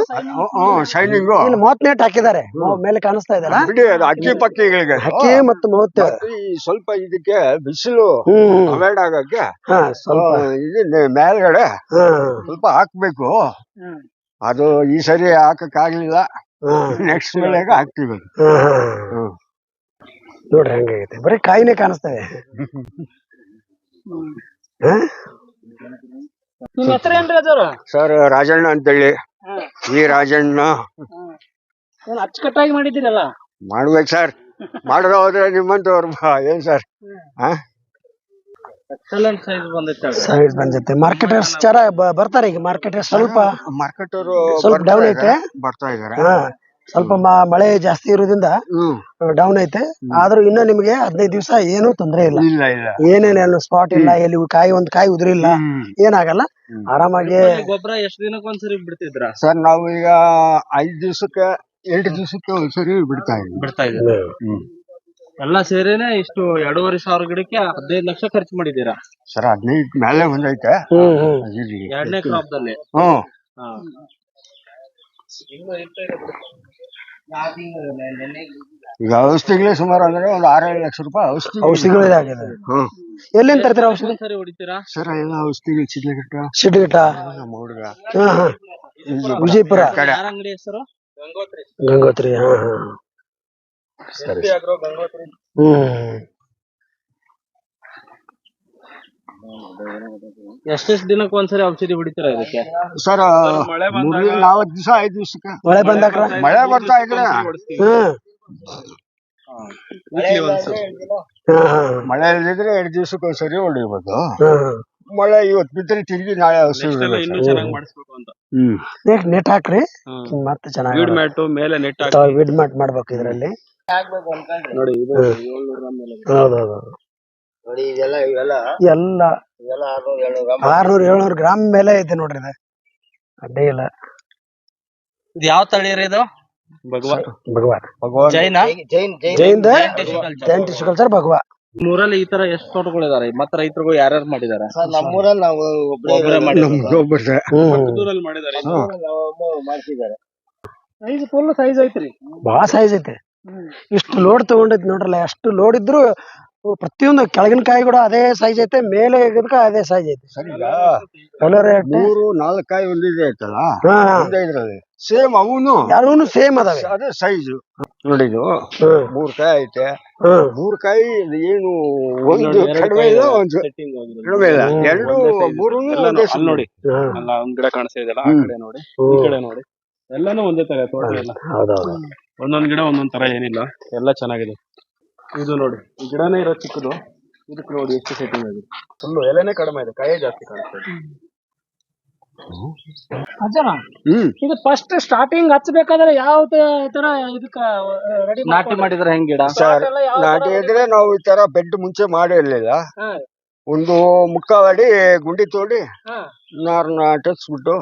ಶೈನಿಂಗು ಇಲ್ಲಿ ಮೂವತ್ ನೆಟ್ ಹಾಕಿದ್ದಾರೆ. ಮೊ- ಮೇಲೆ ಕಾಣಿಸ್ತಾ ಇದೆಯಲ್ಲ? ಬಿಡಿ ಅದು ಅಕ್ಕಿ ಪಕ್ಕಿಗಳಿಗೆ ಅದು. ಹಕ್ಕಿ ಮತ್ತು ಮೌತ್ ಮತ್ತೆ ಈ ಸ್ವಲ್ಪ ಇದಕ್ಕೆ ಬಿಸಿಲು ಹ್ಮ್ ಅವಾಯ್ಡ್ ಆಗಕ್ಕೆ ಹಾ ಸ್ವಲ್ಪ ಆ, ಇದು ಮೇಲ್ಗಡೆ ಹಾ. ಸ್ವಲ್ಪ ಹಾಕ್ಬೇಕು. ಹ್ಮ್. ಅದು ಈ ಸರಿ ಹಾಕಕ್ ಆಗ್ಲಿಲ್ಲ ಹಾ. ನೆಕ್ಸ್ಟ್ ಮೇಲೆ ಹಾಕ್ತಿವಿ. ಅದು. ಹಾ, ಹಾ. ನೋಡ್ರಿ ಹಂಗಾಗೈತೆ. ಬರೀ ಕಾಯಿನೇ ಕಾಣಿಸ್ತವೆ ಹಾ? ನಿಮ್ ಹೆಸರು ಏನ್ರಿ ಅದಾರ ಸರ್ ರಾಜಣ್ಣ ಅಂತೇಳಿ. ಈ ರಾಜಣ್ಣ. ಏನ್ ಅಚ್ಚುಕಟ್ಟಾಗಿ ಮಾಡಿದ್ದೀರಲ್ಲ ಮಾಡ್ಬೇಕು ಸರ್. ಮಾಡಿದ್ರೆ ಹೋದ್ರೆ ನಿಮ್ಮಂತವ್ರು ಬಾ- ಏನ್ ಸರ್? ಹಾ? ಎಕ್ಸಲೆಂಟ್ ಸೈಜ್ ಬಂದೈತೆ ಸೈಜ್ ಬಂದೈತೆ. ಮಾರ್ಕೆಟರ್ಸ್ ಚರ ಬರ್ತಾರೆ ಈಗ. ಮಾರ್ಕೆಟರ್ ಸ್ವಲ್ಪ ಮಾರ್ಕೆಟ್ ಅವರು ಸ್ವಲ್ಪ ಡೌನ್ ಐತೆ? ಬರ್ತಾ ಇದಾರೆ ಹಾ. ಸ್ವಲ್ಪ ಮ- ಮಳೆ ಜಾಸ್ತಿ ಇರೋದ್ರಿಂದ ಹ್ಮ್. ಡೌನ್ ಐತೆ. ಆದ್ರೂ ಇನ್ನ ನಿಮಗೆ ಹದಿನೈದು ದಿವಸ ಏನೂ ತೊಂದರೆ ಇಲ್ಲ. ಇಲ್ಲ ಇಲ್ಲ. ಏನೇನು ಸ್ಪಾಟ್ ಇಲ್ಲ ಎಲ್ಲಿ ಕಾಯಿ ಒಂದ್ ಕಾಯಿ ಉದುರಿಲ್ಲ ಹ್ಮ್. ಏನಾಗಲ್ಲ. ಆರಾಮಾಗಿ ಗೊಬ್ಬರ ಎಷ್ಟು ದಿನಕ್ಕೆ ಒಂದ್ಸರಿ ಬಿಡ್ತಿದ್ರ? ಸರ್ ನಾವು ಈಗ ಐದ್ ದಿವಸಕ್ಕೆ ಎಂಟು ದಿವಸಕ್ಕೆ ಒಂದ್ಸರಿ ಬಿಡ್ತಾ ಇದ್ವಿ ಬಿಡ್ತಾ ಇದ್ದೀವಿ ಎಲ್ಲ ಸೇರಿನೇ ಇಷ್ಟು ಎರಡೂವರೆ ಸಾವಿರ ಗಿಡಕ್ಕೆ ಹದಿನೈದು ಲಕ್ಷ ಖರ್ಚು ಮಾಡಿದ್ದೀರಾ? ಸರ್ ಹದಿನೈದು ಮೇಲೆ ಬಂದೈತೆ ಹ್ಮ್ ಹ್ಮ್. ಇಲ್ಲಿ. ಎರಡನೇ ಕ್ರಾಪ್ ದಲ್ಲಿ? ಹ್ಮ್. ಹಾ. ಈಗ ಔಷಧಿಗಳೇ ಸುಮಾರು ಅಂದ್ರೆ ಒಂದು ಆರೇಳು ಲಕ್ಷ ರೂಪಾಯಿ ಔಷಧಿ. ಔಷಧಿಗಳು ಇದಾಗಿದೆ ಹ್ಮ್ ಎಲ್ಲಿಂದ ತರ್ತೀರ ಔಷಧಿ? ಹೊಡಿತೀರಾ ಸರ್ ಎಲ್ಲ ಔಷಧಿಗಳು ಚಿಡ್ಲಘಟ್ಟ ಶಿಡ್ಗಿಟ ನಮ್ಮ ಹುಡುಗ ಹಾ ಹಾ. ವಿಜಯಪುರ. ಕಡೆ. ಯಾರ ಅಂಗಡಿ ಹೆಸರು? ಗಂಗೋತ್ರಿ. ಗಂಗೋತ್ರಿ ಹಾ ಹಾ. ಆಗ್ರೋ ಗಂಗೋತ್ರಿ ಹ್ಮ್. ಎಷ್ಟೆಷ್ಟು ದಿನಕ್ಕೆ ಒಂದ್ಸರಿ ಔಷಧಿ ಹೊಡಿತೀರ ಇದಕ್ಕೆ? ಸರ್ ನಾಲ್ಕು ದಿವಸ ಐದು ದಿವಸಕ್ಕೆ. ಮಳೆ ಬಂದಾಕ್ರ? ಮಳೆ ಬರ್ತಾ ಇದ್ರೆ ಮಳೆ ಇಲ್ಲದಿದ್ರೆ ಎರಡು ದಿವಸಕ್ಕೆ ಒಂದ್ಸರಿ ಹೊಡಿಬೋದು. ಹಾ ಮಳೆ ಇವತ್ತು ಬಿದ್ದರೆ ತಿರುಗಿ ನಾಳೆ ಔಷಧಿ ಹೊಡಿಬೇಕು. ಚೆನ್ನಾಗಿ ಮಾಡಿಸ್ಬೇಕು ಅಂತ. ಹ್ಮ್. ನೆಟ್ ಹಾಕ್ರಿ. ಮತ್ತೆ ಚೆನ್ನಾಗಿ ವಿಡ್ ಮ್ಯಾಟ್ ಮೇಲೆ ನೆಟ್ ವಿಡ್ ಮ್ಯಾಟ್ ಮಾಡ್ಬೇಕು ಇದ್ರಲ್ಲಿ. ನೋಡಿ ಇದು ಹೌದೌದು. ನೋಡಿ ಇದೆಲ್ಲ ಇವೆಲ್ಲ ಎಲ್ಲ ಇವೆಲ್ಲ ಆರ್ನೂರು ಏಳ್ನೂರು ಆರ್ನೂರ್ ಏಳ್ನೂರ್ ಗ್ರಾಮ್ ಮೇಲೆ ಐತೆ ನೋಡ್ರಿ ಇದು. ಅಡ್ಡೇ ಇಲ್ಲ. ಇದು ಯಾವ ತಳಿ ರೀ ಇದು? ಭಗವಾ ಭಗವಾನ್. ಭಗವಾನ್. ಜೈನ? ಜೈನ್ ಜೈನ್ ಜೈನ್ದ? ಜೈನ್ ಟಿಶ್ಯೂ ಕಲ್ಚರ್ ಭಗವಾ ನೂರಲ್ಲಿ ಈ ತರ ಎಷ್ಟು ತೋಟಗಳಿದಾರೆ? ಮತ್ತೆ ರೈತರುಗಳು ಯಾರ್ಯಾರು ಮಾಡಿದಾರೆ? ಸರ್ ನಮ್ಮೂರಲ್ಲಿ ನಾವು ಒಬ್ರೇ ಮಾಡ್ತಿದ್ದಾರೆ. ಸೈಜ್ ಫುಲ್ ಸೈಜ್ ಐತ್ರಿ. ಬಾಳ ಸೈಜ್ ಐತೆ. ಇಷ್ಟು ಲೋಡ್ ತಗೊಂಡೈತಿ ನೋಡ್ರಲ್ಲ ಎಷ್ಟು ಲೋಡ್ ಇದ್ರು ಪ್ರತಿಯೊಂದು ಕೆಳಗಿನ ಕಾಯಿ ಕೂಡ ಅದೇ ಸೈಜ್ ಐತೆ ಮೇಲೆ ಅದೇ ಸೈಜ್ ಐತೆ. ಕಲರ್ ಮೂರು ನಾಲ್ಕು ಕಾಯಿ ಒಂದಿದೆ ಒಂದೇ ಇದ್ರಲ್ಲಿ. ಸೇಮ್ ಅವನು. ಯಾರೂ ಸೇಮ್ ಅದಾವೆ. ಅದೇ ಸೈಜ್ ನೋಡಿ ಇದು. ಹ್ಮ್ ಮೂರ್ ಕಾಯಿ ಐತೆ. ಮೂರ್ ಕಾಯಿ ಏನು ಒಂದು ಕಡಿಮೆ ಇಲ್ಲ ಒಂದು ಕಡಿಮೆ ಇಲ್ಲ. ಎರಡು ಮೂರು ನೋಡಿ. ಅಲ್ಲ ಒಂದ್ ಗಿಡ ಕಾಣಿಸ್ತಾ ಇದೆಯಲ್ಲ ಆ ಕಡೆ ನೋಡಿ. ಈ ಕಡೆ ನೋಡಿ. ಎಲ್ಲಾನು ಒಂದೇ ತರ ತೋಟ ಎಲ್ಲ. ಒಂದೊಂದ್ ಗಿಡ ಒಂದೊಂದ್ ತರ ಏನಿಲ್ಲ. ಎಲ್ಲ ಚೆನ್ನಾಗಿದೆ. ಇದು ನೋಡಿ ಈ ಗಿಡನೇ ಇರೋ ಚಿಕ್ಕದು. ಇದಕ್ಕೆ ನೋಡಿ ಎಷ್ಟು ಸೆಟ್ಟಿಂಗ್ ಆಗಿದೆ. ಫುಲ್ಲು ಎಲೆನೇ ಕಡಿಮೆ ಇದೆ ಕಾಯೇ ಜಾಸ್ತಿ ಕಾಣಿಸ್ತಾ ಇದೆ. ಅಜ್ಜನ ಹ್ಮ್. ಇದು ಫಸ್ಟ್ ಸ್ಟಾರ್ಟಿಂಗ್ ಹಚ್ಬೇಕಾದ್ರೆ ಯಾವ ತರ ಇದಕ್ಕ ರೆಡಿ ನಾಟಿ ಮಾಡಿದ್ರೆ ಹೆಂಗ್ ಗಿಡ? ನಾಟಿ ಇದ್ರೆ ನಾವು ಈ ತರ ಬೆಡ್ ಮುಂಚೆ ಮಾಡಿ ಇರ್ಲಿಲ್ಲ. ಹಾ. ಒಂದು ಮುಕ್ಕಾವಡಿ ಗುಂಡಿ ತೋಡಿ ನಾರನ್ನ ಟಚ್ಬಿಟ್ಟು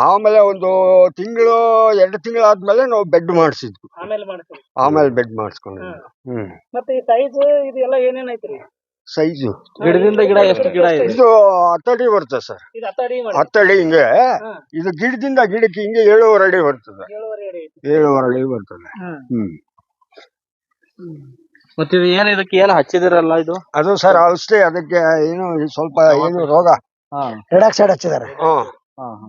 ಆಮೇಲೆ ಒಂದು ತಿಂಗಳು ಎರಡು ತಿಂಗಳು ಆದ್ಮೇಲೆ ನಾವು ಬೆಡ್ ಮಾಡಿಸಿದ್ವಿ. ಆಮೇಲೆ ಬೆಡ್ ಮಾಡಿಸ್ಕೊಂಡಿದ್ವಿ ಹ್ಮ್. ಮತ್ತೆ ಈ ಸೈಜ್ ಇದೆಲ್ಲ ಎಲ್ಲ ಏನೇನ್ ಸೈಜು ಗಿಡದಿಂದ ಗಿಡ ಎಷ್ಟು ಗಿಡ ಇದೆ? ಇದು ಹತ್ತಡಿ ಬರ್ತದೆ ಸರ್. ಇದು ಹತ್ತಡಿ ಹಿಂಗೆ. ಇದು ಗಿಡದಿಂದ ಗಿಡಕ್ಕೆ ಹಿಂಗೆ ಏಳುವರೆ ಅಡಿ ಬರ್ತದೆ. ಏಳುವರೆ ಅಡಿ ಐತಿ ಏಳುವರೆ ಅಡಿ ಬರ್ತದೆ. ಹ್ಮ್. ಮತ್ತೆ ಇದು ಏನ್ ಇದಕ್ಕೆ ಏನು ಹಚ್ಚಿದಿರಲ್ಲ ಇದು? ಅದು ಸರ್ ಔಷಧಿ ಅದಕ್ಕೆ ಏನು ಸ್ವಲ್ಪ ಏನು ರೋಗ. ಹಾ. ಸೈಡ್ ಹಚ್ಚಿದಾರೆ ಹ್ಮ್ ಹಾ, ಹಾ.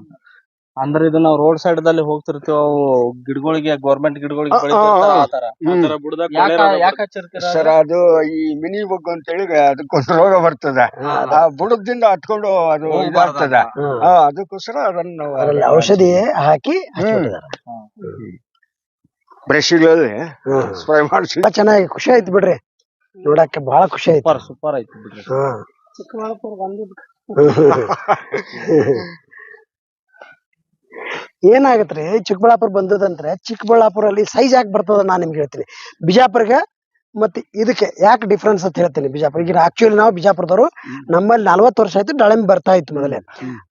ಅಂದ್ರೆ ಇದು ನಾವು ರೋಡ್ ಸೈಡ್ ದಲ್ಲಿ ಹೋಗ್ತಿರ್ತೀವಿ ಅವು ಗಿಡಗಳಿಗೆ ಗೌರ್ಮೆಂಟ್ ಗಿಡಗಳಿಗೆ ಆ, ಬೆಳಿತಿರ್ತಾವ ಆ, ಆ. ತರ ಹ್ಮ್. ತರ ಬುಡದಾಗ ಯಾಕ ಯಾಕೆ ಹಚ್ಚಿರ್ತೀರ ಸರ್ ಅದು? ಈ ಮಿನಿ ಬಗ್ ಅಂತೇಳಿ ಅದಕ್ಕೊಂದು ರೋಗ ಬರ್ತದೆ. ಆ ಬುಡದಿಂದ ಹತ್ಕೊಂಡು ಅದು ಇದಾಗ್ತದೆ. ಆ, ಅದಕ್ಕೋಸ್ಕರ ಅದನ್ನು ಔಷಧಿ ಹಾಕಿ ಬ್ರಷ್ಗಳಲ್ಲಿ. ಸ್ಪ್ರೇ ಮಾಡಿಸಿ. ತುಂಬಾ ಚೆನ್ನಾಗಿ ಖುಷಿ ಆಯ್ತು ಬಿಡ್ರಿ. ನೋಡಕ್ಕೆ ಬಹಳ ಖುಷಿ ಆಯ್ತು. ಸೂಪರ್ ಸೂಪರ್ ಆಯ್ತು ಬಿಡ್ರಿ. ಹಾ. ಏನಾಗತ್ರಿ? ಚಿಕ್ಕಬಳ್ಳಾಪುರ ಬಂದದಂದ್ರೆ ಚಿಕ್ಕಬಳ್ಳಾಪುರಲ್ಲಿ ಸೈಜ್ ಯಾಕೆ ಬರ್ತದ ನಾನು ನಿಮ್ಗೆ ಹೇಳ್ತೀನಿ. ಬಿಜಾಪುರ್ಗೆ ಮತ್ತೆ ಇದಕ್ಕೆ ಯಾಕೆ ಡಿಫ್ರೆನ್ಸ್ ಅಂತ ಹೇಳ್ತೀನಿ ಬಿಜಾಪುರ. ಈಗ ಆಕ್ಚುಲಿ ನಾವು ಬಿಜಾಪುರದವರು ನಮ್ಮಲ್ಲಿ ನಲ್ವತ್ತು ವರ್ಷ ಆಯ್ತು ದಾಳಿಂಬೆ ಬರ್ತಾ ಇತ್ತು ಮೊದಲೇ.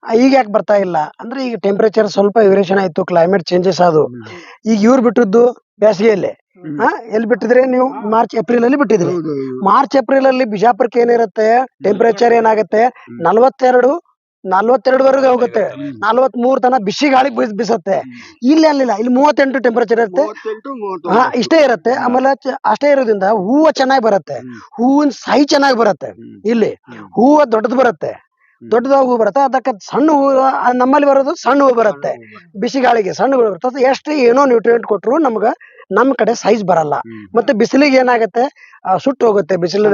ಆ, ಈಗ ಯಾಕೆ ಬರ್ತಾ ಇಲ್ಲ? ಅಂದ್ರೆ ಈಗ ಟೆಂಪರೇಚರ್ ಸ್ವಲ್ಪ ವೇರಿಯೇಷನ್ ಆಯ್ತು ಕ್ಲೈಮೇಟ್ ಚೇಂಜಸ್ ಅದು ಈಗ ಇವ್ರು ಬಿಟ್ಟದ್ದು ಬೇಸಿಗೆಯಲ್ಲಿ. ಹಾ ಎಲ್ಲಿ ಬಿಟ್ಟಿದ್ರಿ ನೀವು? ಮಾರ್ಚ್ ಏಪ್ರಿಲ್ ಅಲ್ಲಿ ಬಿಟ್ಟಿದ್ರಿ ಮಾರ್ಚ್ ಏಪ್ರಿಲ್ ಅಲ್ಲಿ ಬಿಜಾಪುರಕ್ಕೆ ಏನಿರುತ್ತೆ? ಟೆಂಪರೇಚರ್ ಏನಾಗುತ್ತೆ? ನಲ್ವತ್ತೆರಡು ನಲ್ವತ್ತೆರಡುವರೆಗೆ ಹೋಗುತ್ತೆ. ನಲ್ವತ್ ಮೂರ್ ತನ ಬಿಸಿ ಗಾಳಿ ಬೀಸ್ ಬಿಸುತ್ತೆ. ಇಲ್ಲಿ ಅಲ್ಲಿಲ್ಲ. ಇಲ್ಲಿ ಮೂವತ್ತೆಂಟು ಟೆಂಪರೇಚರ್ ಇರುತ್ತೆ. ಹಾ ಇಷ್ಟೇ ಇರುತ್ತೆ. ಆಮೇಲೆ ಅಷ್ಟೇ ಇರೋದ್ರಿಂದ ಹೂವು ಚೆನ್ನಾಗಿ ಬರುತ್ತೆ. ಹೂವಿನ ಸೈ ಚೆನ್ನಾಗಿ ಬರುತ್ತೆ. ಇಲ್ಲಿ ಹೂವು ದೊಡ್ಡದು ಬರುತ್ತೆ. ದೊಡ್ಡದಾಗಿ ಹೂ ಬರುತ್ತೆ. ಅದಕ್ಕ ಸಣ್ಣ ಹೂ ನಮ್ಮಲ್ಲಿ ಬರೋದು ಸಣ್ಣ ಹೂ ಬರುತ್ತೆ. ಬಿಸಿ ಗಾಳಿಗೆ ಸಣ್ಣ ಹೂ ಬರುತ್ತೆ. ಎಷ್ಟು ಏನೋ ನ್ಯೂಟ್ರಿಯೆಂಟ್ ಕೊಟ್ಟರು ನಮ್ಗೆ ನಮ್ ಕಡೆ ಸೈಜ್ ಬರಲ್ಲ. ಮತ್ತೆ ಬಿಸಿಲಿಗೆ ಏನಾಗುತ್ತೆ? ಸುಟ್ಟು ಹೋಗುತ್ತೆ. ಬಿಸಿಲು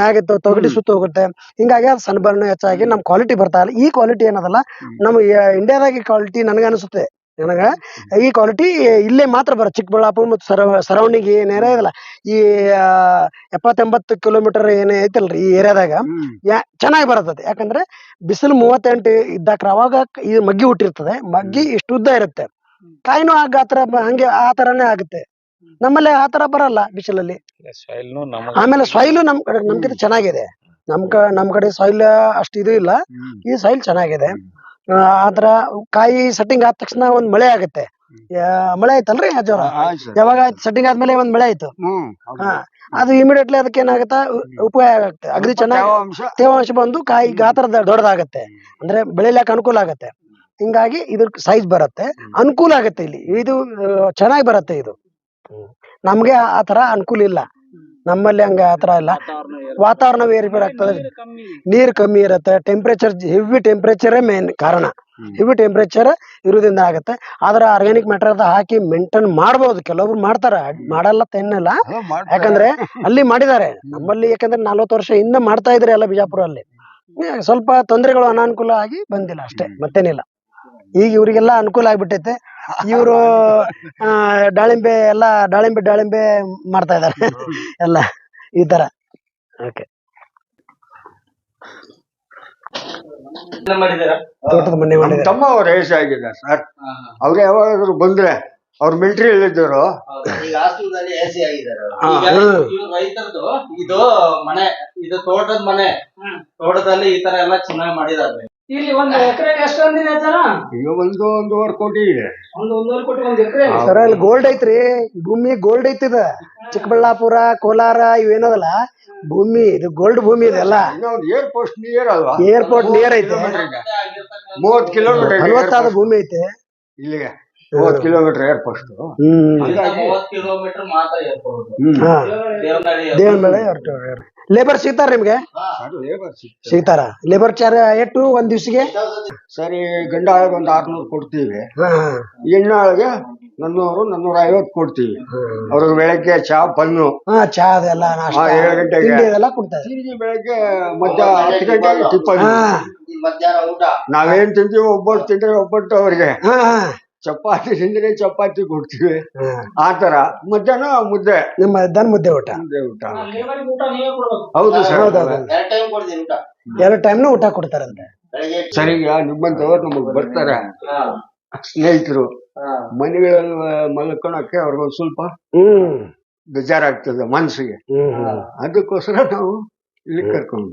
ಮ್ಯಾಗ ತೊಗಟಿ ಸುಟ್ಟು ಹೋಗುತ್ತೆ. ಹಿಂಗಾಗಿ ಅದು ಸಣ್ಣ ಬರ್ನು ಹೆಚ್ಚಾಗಿ ನಮ್ ಕ್ವಾಲಿಟಿ ಬರ್ತಾ ಇಲ್ಲ. ಈ ಕ್ವಾಲಿಟಿ ಏನದಲ್ಲ ನಮ್ಮ ಇಂಡಿಯಾದಾಗ ಕ್ವಾಲಿಟಿ ನನಗೆ ಅನಿಸುತ್ತೆ ನನಗ ಈ ಕ್ವಾಲಿಟಿ ಇಲ್ಲೇ ಮಾತ್ರ ಬರ ಚಿಕ್ಕಬಳ್ಳಾಪುರ ಮತ್ತು ಸರ ಸರೌಂಡಿಂಗ್ ಏನ್ ಏರಿಯಾ ಇದಲ್ಲ ಈ ಎಪ್ಪತ್ತೆಂಬತ್ತು ಕಿಲೋಮೀಟರ್ ಏನೇ ಐತಲ್ರಿ ಈ ಏರಿಯಾದಾಗ ಯಾ ಚೆನ್ನಾಗಿ ಬರ್ತದೆ ಯಾಕಂದ್ರೆ ಬಿಸಿಲು ಮೂವತ್ತೆಂಟು ಇದ್ದಾಕ್ರ ಅವಾಗ ಈ ಮಗ್ಗಿ ಹುಟ್ಟಿರ್ತದೆ. ಮಗ್ಗಿ ಇಷ್ಟು ಉದ್ದ ಇರುತ್ತೆ. ಕಾಯಿನೂ ಆ ಗಾತ್ರ ಹಂಗೆ ಆ ತರನೇ ಆಗುತ್ತೆ. ನಮ್ಮಲ್ಲಿ ಆ ತರ ಬರಲ್ಲ ಬಿಸಿಲಲ್ಲಿ. ಆಮೇಲೆ ಸಾಯಿಲು ನಮ್ ಕಡೆ ನಮ್ಗಿಂತ ಚೆನ್ನಾಗಿದೆ. ನಮ್ ಕ ನಮ್ ಕಡೆ ಸಾಯಿಲ್ ಅಷ್ಟು ಇದು ಇಲ್ಲ. ಈ ಸಾಯಿಲ್ ಚೆನ್ನಾಗಿದೆ. ಆ, ಆದ್ರ ಕಾಯಿ ಸೆಟ್ಟಿಂಗ್ ಆದ ತಕ್ಷಣ ಒಂದ್ ಮಳೆ ಆಗುತ್ತೆ. ಯಾ- ಮಳೆ ಆಯ್ತಲ್ರಿ ಜೋರ? ಯಾವಾಗ ಆಯ್ತು ಸೆಟ್ಟಿಂಗ್ ಆದ್ಮೇಲೆ ಒಂದ್ ಮಳೆ ಆಯ್ತು? ಹಾ ಅದು ಇಮಿಡಿಯೇಟ್ಲಿ ಅದಕ್ಕೆ ಏನಾಗುತ್ತೆ? ಉಪಯೋಗ ಆಗುತ್ತೆ. ಅಗ್ರಿ ಚೆನ್ನಾಗಿ ತೇವಾಂಶ ತೇವಾಂಶ ಬಂದು ಕಾಯಿ ಗಾತ್ರ ದೊಡ್ಡದಾಗತ್ತೆ. ಅಂದ್ರೆ ಬೆಳಿಲಾಕ ಅನುಕೂಲ ಆಗತ್ತೆ. ಹಿಂಗಾಗಿ ಇದ್ರ ಸೈಜ್ ಬರುತ್ತೆ. ಅನುಕೂಲ ಆಗತ್ತೆ ಇಲ್ಲಿ. ಇದು ಚೆನ್ನಾಗಿ ಬರುತ್ತೆ ಇದು. ಹ್ಮ್. ನಮ್ಗೆ ಆ- ಆ ತರ ಅನುಕೂಲ ಇಲ್ಲ. ನಮ್ಮಲ್ಲಿ ಹಂಗ ಆ ಥರ ಇಲ್ಲ. ವಾತಾವರಣ ಏರ್ಪೇರ್ ಆಗ್ತದೆ. ನೀರ್ ಕಮ್ಮಿ. ಇರುತ್ತೆ. ಟೆಂಪ್ರೇಚರ್ ಹೆವಿ ಟೆಂಪ್ರೇಚರೇ ಮೇನ್ ಕಾರಣ. ಹೆವಿ ಟೆಂಪ್ರೇಚರ್ ಇರೋದ್ರಿಂದ ಆಗುತ್ತೆ. ಆದ್ರೆ ಆರ್ಗ್ಯಾನಿಕ್ ಮ್ಯಾಟರ್ ಹಾಕಿ ಮೇಂಟೈನ್ ಮಾಡ್ಬೋದು. ಕೆಲವೊಬ್ರು ಮಾಡ್ತಾರ. ಮಾಡಲ್ಲ ತೆನ್ನಲ್ಲ ಯಾಕಂದ್ರೆ ಅಲ್ಲಿ ಮಾಡಿದ್ದಾರೆ. ನಮ್ಮಲ್ಲಿ ಯಾಕಂದ್ರೆ ನಲ್ವತ್ತು ವರ್ಷ ಹಿಂದೆ ಮಾಡ್ತಾ ಇದ್ರೆ ಎಲ್ಲ ಬಿಜಾಪುರ ಅಲ್ಲಿ ಸ್ವಲ್ಪ ತೊಂದರೆಗಳು ಅನಾನುಕೂಲ ಆಗಿ ಬಂದಿಲ್ಲ ಅಷ್ಟೇ. ಮತ್ತೇನಿಲ್ಲ. ಈಗ ಇವರಿಗೆಲ್ಲ ಅನುಕೂಲ ಆಗ್ಬಿಟ್ಟೈತೆ. ಇವರು ದಾಳಿಂಬೆ. ಎಲ್ಲ ದಾಳಿಂಬೆ ದಾಳಿಂಬೆ ಮಾಡ್ತಾ ಇದ್ದಾರೆ ಎಲ್ಲ ಈ ತರ. ಓಕೆ. ತೋಟದ ಮನೆ ತಮ್ಮ ಅವ್ರ ಏಜ್ ಆಗಿದೆ ಸರ್? ಅವ್ರು ಯಾವಾಗಾದ್ರು ಬಂದ್ರೆ ಅವ್ರು ಮಿಲಿಟರಿ ಇದ್ದರು ಈಗ ಹಾಸ್ಟೆಲ್ದಲ್ಲಿ ಆಗಿದ್ದಾರೆ. ಈಗ ಇವ್ರು ಇದು ಮನೆ ಇದು ತೋಟದ ಮನೆ. ತೋಟದಲ್ಲಿ ಈ ತರ ಎಲ್ಲ ಚೆನ್ನಾಗಿ ಮಾಡಿದ್ದಾರೆ. ಇಲ್ಲಿ ಒಂದ್ ಎಕರೆಗೆ ಎಷ್ಟು ಅಂದಿದೆ ಸರ ಈಗ ಒಂದು ಒಂದೂವರೆ ಕೋಟಿ ಇದೆ. ಒಂದು ಒಂದೂವರೆ ಕೋಟಿ ಒಂದ್ ಎಕರೆ. ಸರ ಇಲ್ಲಿ ಗೋಲ್ಡ್ ಐತ್ರಿ. ಭೂಮಿ ಗೋಲ್ಡ್ ಐತಿದ. ಚಿಕ್ಕಬಳ್ಳಾಪುರ ಕೋಲಾರ ಇವೇನದಲ್ಲ? ಭೂಮಿ ಇದು ಗೋಲ್ಡ್ ಭೂಮಿ ಇದೆಲ್ಲ ಇನ್ನೊಂದು ಏರ್ ಪೋಸ್ಟ್ ನಿಯರ್ ಅಲ್ವಾ? ಏರ್ಪೋರ್ಟ್ ನಿಯರ್ ಐತೆ. ಮೂವತ್ ಕಿಲೋಮೀಟರ್ ಫಲವತ್ತಾದ ಭೂಮಿ ಐತೆ. ಇಲ್ಲಿಗೆ. ಮೂವತ್ ಕಿಲೋಮೀಟರ್ ಏರ್ ಫಸ್ಟ್ ಹ್ಮ್. ಕಿಲೋಮೀಟರ್ ಮಾತ್ರ ಏರ್ಪೋರ್ಟ್. ಹಾ ದೇವನಹಳ್ಳಿ ದೇವನ ಬೆಳೆ ಲೇಬರ್ ಸಿಗ್ತಾರ ನಿಮ್ಗೆ? ಲೇಬರ್ ಸಿಗ್ತದೆ. ಸಿಗ್ತಾರ. ಲೇಬರ್ ಚಾರ್ ಎಷ್ಟು ಒಂದ್ ದಿವ್ಸಿಗೆ? ಸರಿ ಗಂಡ ಆಳಿಗೆ ಒಂದು ಆರ್ನೂರು ಕೊಡ್ತೀವಿ. ಹಾ ಹೆಣ್ಣಾಳಿಗೆ ನನ್ನೂರು ನನ್ನೂರ ಐವತ್ ಕೊಡ್ತೀವಿ. ಅವ್ರಿಗೆ ಬೆಳಗ್ಗೆ ಚಾ ಪನ್ನು ಹಾ ಚಾ ಅದೆಲ್ಲ ನಾಷ್ಟ ಹಾ, ಏಳು ಗಂಟೆಗೆ. ತಿಂಡಿ ಅದೆಲ್ಲ ಕೊಡ್ತಾರೆ. ತಿರುಗಿ ಬೆಳಗ್ಗೆ ಮಧ್ಯ ಹತ್ತು ಗಂಟೆಗೆ ಹಾ. ಮಧ್ಯಾಹ್ನ ಊಟ. ನಾವೇನ್ ತಿಂತೀವಿ ಒಬ್ಬಟ್ಟು ತಿಂತೀವಿ ಒಬ್ಬಟ್ಟು ಅವ್ರಿಗೆ. ಹಾ ಹಾ. ಚಪಾತಿ ತಿಂದ್ರೆ ಚಪಾತಿ ಕೊಡ್ತೀವಿ. ಆತರ ಮಧ್ಯಾಹ್ನ ಮುದ್ದೆ. ನಿಮ್ಮ ಮಧ್ಯಾಹ್ನ ಮುದ್ದೆ ಊಟ? ಮುದ್ದೆ ಊಟ. ಊಟ ನೀವೇ ಕೊಡ್ಬೇಕು. ಹೌದು ಸರ್. ಎರಡು ಟೈಮ್ ಕೊಡ್ತೀನಿ ಊಟ. ಎರಡು ಟೈಮ್ನು ಊಟ ಕೊಡ್ತಾರಂತೆ. ಸರಿ ಈಗ ನಿಮ್ಮಂತವ್ರು ನಮಗ್ ಬರ್ತಾರೆ. ಸ್ನೇಹಿತರು. ಮನೆಗಳಲ್ಲಿ ಮಲ್ಕೊಳಕ್ಕೆ ಅವ್ರಿಗೊಂದು ಸ್ವಲ್ಪ ಹ್ಮ್. ಬೇಜಾರಾಗ್ತದೆ ಮನ್ಸಿಗೆ. ಹ್ಮ್ ಹ್ಮ್. ಅದಕ್ಕೋಸ್ಕರ ನಾವು ಇಲ್ಲಿ ಕರ್ಕೊಂಡು